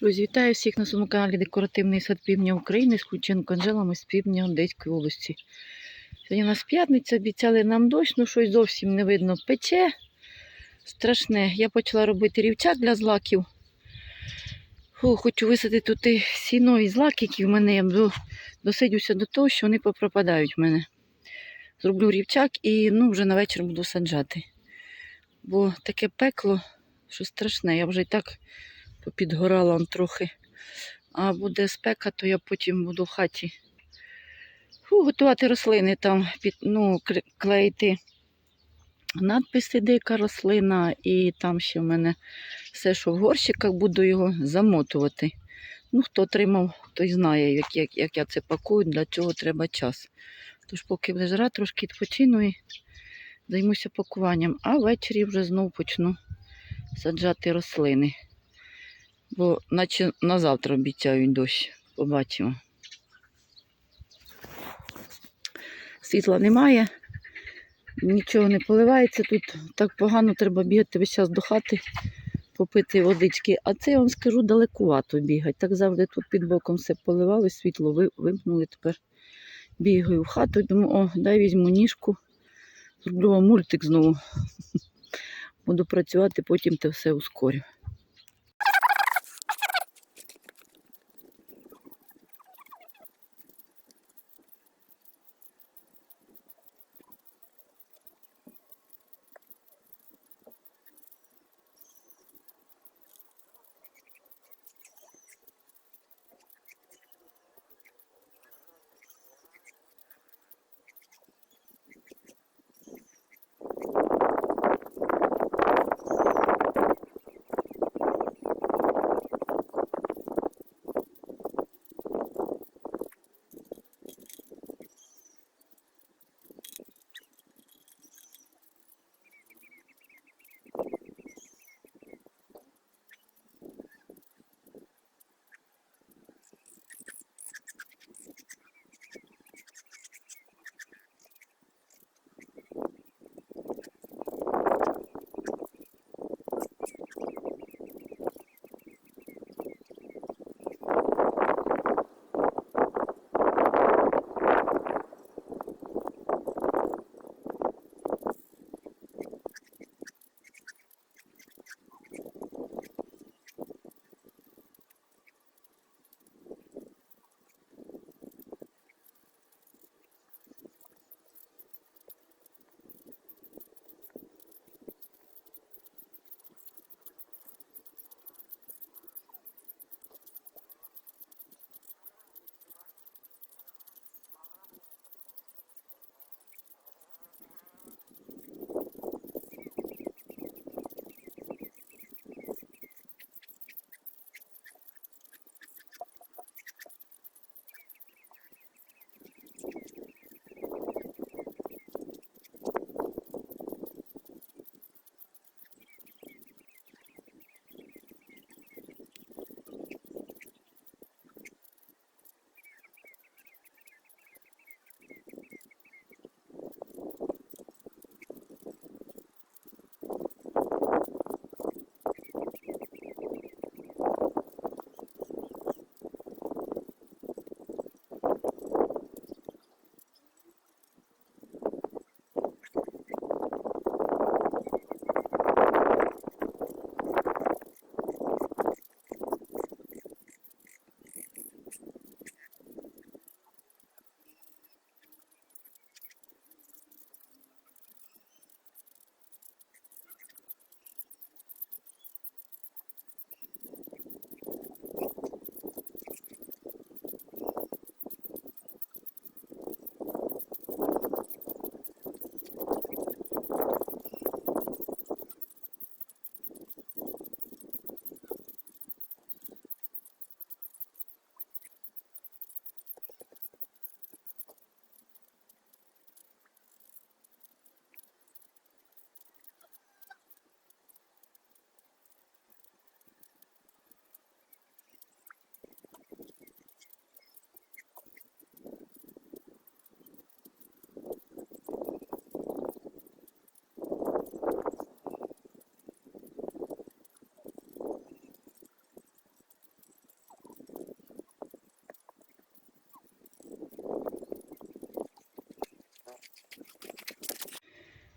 Друзі, вітаю всіх на своєму каналі Декоративний сад Півдня України з Кученко Анжелами з півдня Одеської області. Сьогодні у нас п'ятниця, обіцяли нам дощ, ну щось зовсім не видно. Пече страшне. Я почала робити рівчак для злаків. Фу, хочу висадити тут сіно і злаки, які в мене. Я до- досидюся до того, що вони попропадають в мене. Зроблю рівчак і ну, вже на вечір буду саджати. Бо таке пекло, що страшне. Я вже і так попідгорала он трохи. А буде спека, то я потім буду в хаті фу, готувати рослини там, під, ну, клеїти надписи, де яка рослина, і там ще в мене все, що в горщиках, буду його замотувати. Ну, хто отримав, той знає, як, як, як я це пакую, для цього треба час. Тож, поки буде жара, трошки відпочину і займуся пакуванням, а ввечері вже знову почну саджати рослини. Бо наче на завтра обіцяють дощ. Побачимо. Світла немає, нічого не поливається. Тут так погано треба бігати весь час до хати, попити водички. А це я вам скажу далекувато бігати. Так завжди тут під боком все поливали, світло вимкнули. Тепер бігаю в хату думаю, о, дай візьму ніжку, зроблю вам мультик знову. Буду працювати, потім те все ускорю.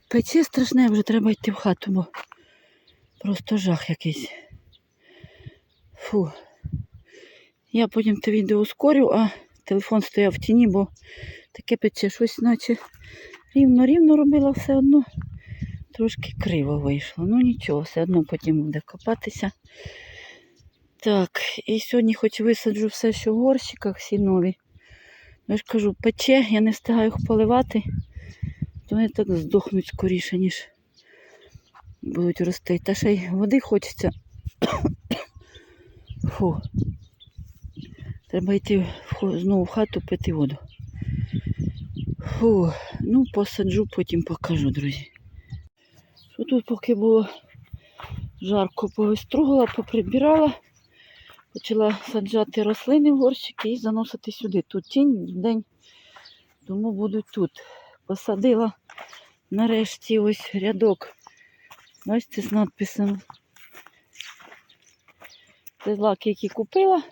Пече страшне, вже треба йти в хату, бо просто жах якийсь. Фу. Я потім те відео ускорю, а телефон стояв в тіні, бо таке пече щось, наче рівно-рівно робила все одно. Трошки криво вийшло. Ну нічого, все одно потім буде копатися. Так, і сьогодні хоч висаджу все, що в горщиках, всі нові. Я ж кажу, пече, я не встигаю їх поливати, вони так здохнуть скоріше, ніж будуть рости. Та ще й води хочеться. Фу. Треба йти знову в хату пити воду. Фу. Ну, посаджу, потім покажу, друзі. Що тут поки було жарко, повистругала, поприбирала. Почала саджати рослини в горщики і заносити сюди. Тут тінь в день, тому будуть тут. Посадила нарешті ось рядок. Бачите, з надписом. Це злаки, які купила.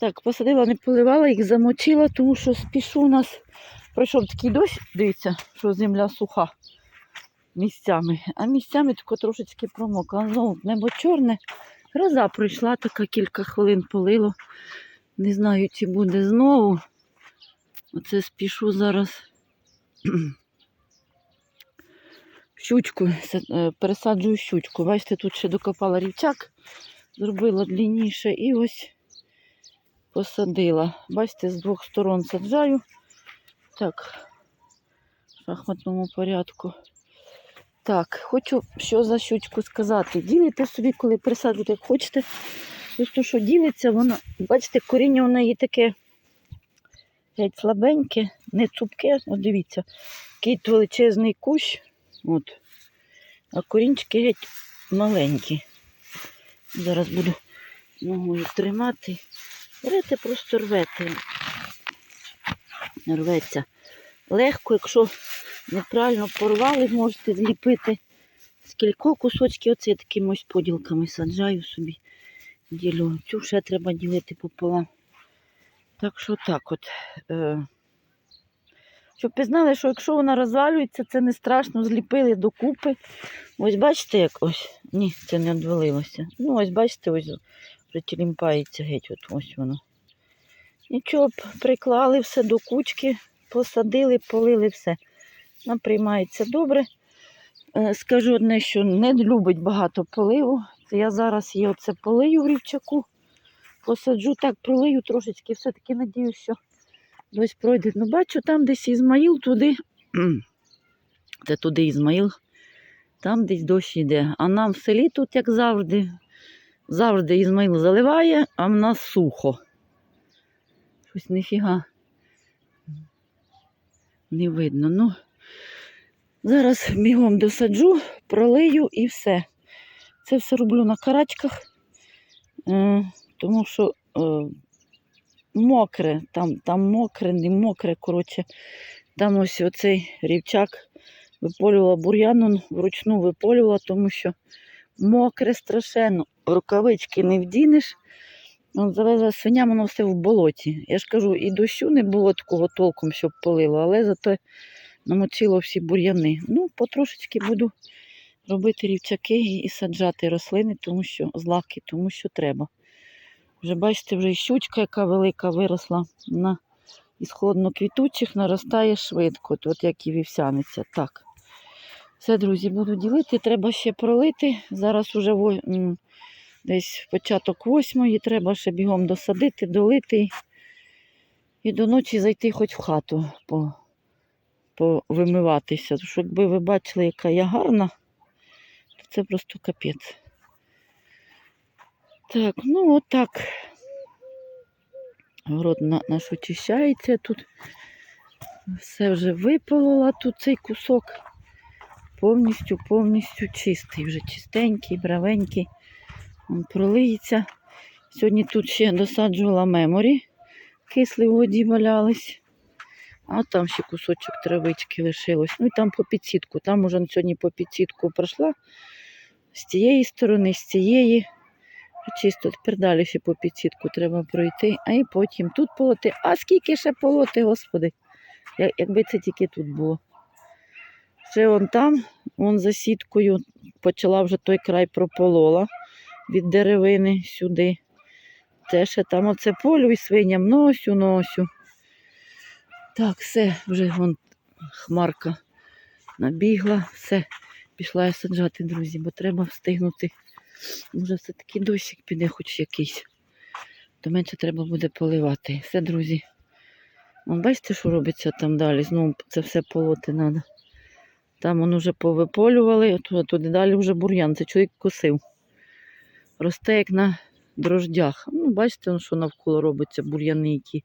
Так, посадила, не поливала, їх замочила, тому що спішу у нас пройшов такий дощ, дивіться, що земля суха місцями, а місцями тако трошечки промокла. Знову небо чорне. Гроза пройшла, така кілька хвилин полило. Не знаю, чи буде знову. Оце спішу зараз щучку, е, пересаджую щучку. Бачите, тут ще докопала рівчак, зробила длинніше і ось посадила. Бачите, з двох сторон саджаю. Так, в шахматному порядку. Так, хочу що за щучку сказати. Ділите собі, коли присаджуєте, як хочете. Просто що ділиться, вона, бачите, коріння у неї таке геть слабеньке, не цупке. От дивіться, який величезний кущ. От. А корінчики геть маленькі. Зараз буду ногою тримати. Берете, просто рвете. Рветься. Легко, якщо неправильно порвали, можете зліпити з кусочків. Оце такими ось поділками саджаю собі. Ділю. Цю ще треба ділити пополам. Так що так от. Е, щоб ви знали, що якщо вона розвалюється, це не страшно, зліпили докупи. Ось бачите, як ось. Ні, це не відвалилося. Ну, ось бачите, ось вже тілімпається геть, от ось воно. Нічого, п- приклали все до кучки, посадили, полили все. Вона приймається добре. Е, Скажу одне, що не любить багато поливу. Я зараз її оце полию в рівчаку. Посаджу так, пролию трошечки, все-таки надіюсь, що дощ пройде. Ну, бачу, там десь Ізмаїл туди. Це туди Ізмаїл. Там десь дощ йде. А нам в селі тут, як завжди, завжди Ізмаїл заливає, а в нас сухо. Щось ніфіга не видно. Ну, зараз бігом досаджу, пролию і все. Це все роблю на карачках, е, тому що е, мокре, там, там мокре, не мокре, коротше. Там ось оцей рівчак виполювала бур'ян, вручну виполювала, тому що мокре страшенно, рукавички не вдінеш. Завезла свиня, воно все в болоті. Я ж кажу, і дощу не було такого толком, щоб полило, але зато намочило всі бур'яни. Ну, потрошечки буду робити рівчаки і саджати рослини, тому що злаки, тому що треба. Вже бачите, вже і щучка, яка велика виросла на із холодноквітучих, наростає швидко, от як і вівсяниця. Так. Все, друзі, буду ділити. Треба ще пролити. Зараз во- десь початок восьмої, треба ще бігом досадити, долити і до ночі зайти хоч в хату по, повимиватися. Тому що якби ви бачили, яка я гарна, то це просто капець. Так, ну отак. Город наш очищається тут. Все вже виполола тут цей кусок. Повністю, повністю чистий, вже чистенький, бравенький. Він пролиється. Сьогодні тут ще досаджувала меморі. Кислі в воді валялись. А там ще кусочок травички лишилось. Ну і там по підсітку. Там уже сьогодні по підсітку пройшла. З тієї сторони, з цієї. Чисто тепер далі ще по підсітку треба пройти, а і потім тут полоти. А скільки ще полоти, господи, якби це тільки тут було. Ще вон там, вон за сіткою, почала вже той край прополола від деревини сюди. Те ще там оце полю і свиням носю, носю. Так, все, вже вон хмарка набігла, все, пішла я саджати, друзі, бо треба встигнути. Може, все-таки дощик піде хоч якийсь. То менше треба буде поливати. Все, друзі. Вон бачите, що робиться там далі? Знову це все полоти треба. Там воно вже повиполювали, а туди, далі вже бур'ян. Це чоловік косив. Росте як на дрождях. Ну, бачите, що навколо робиться, бур'яни, які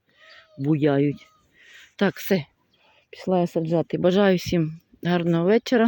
буяють. Так, все. Пішла я саджати. Бажаю всім гарного вечора.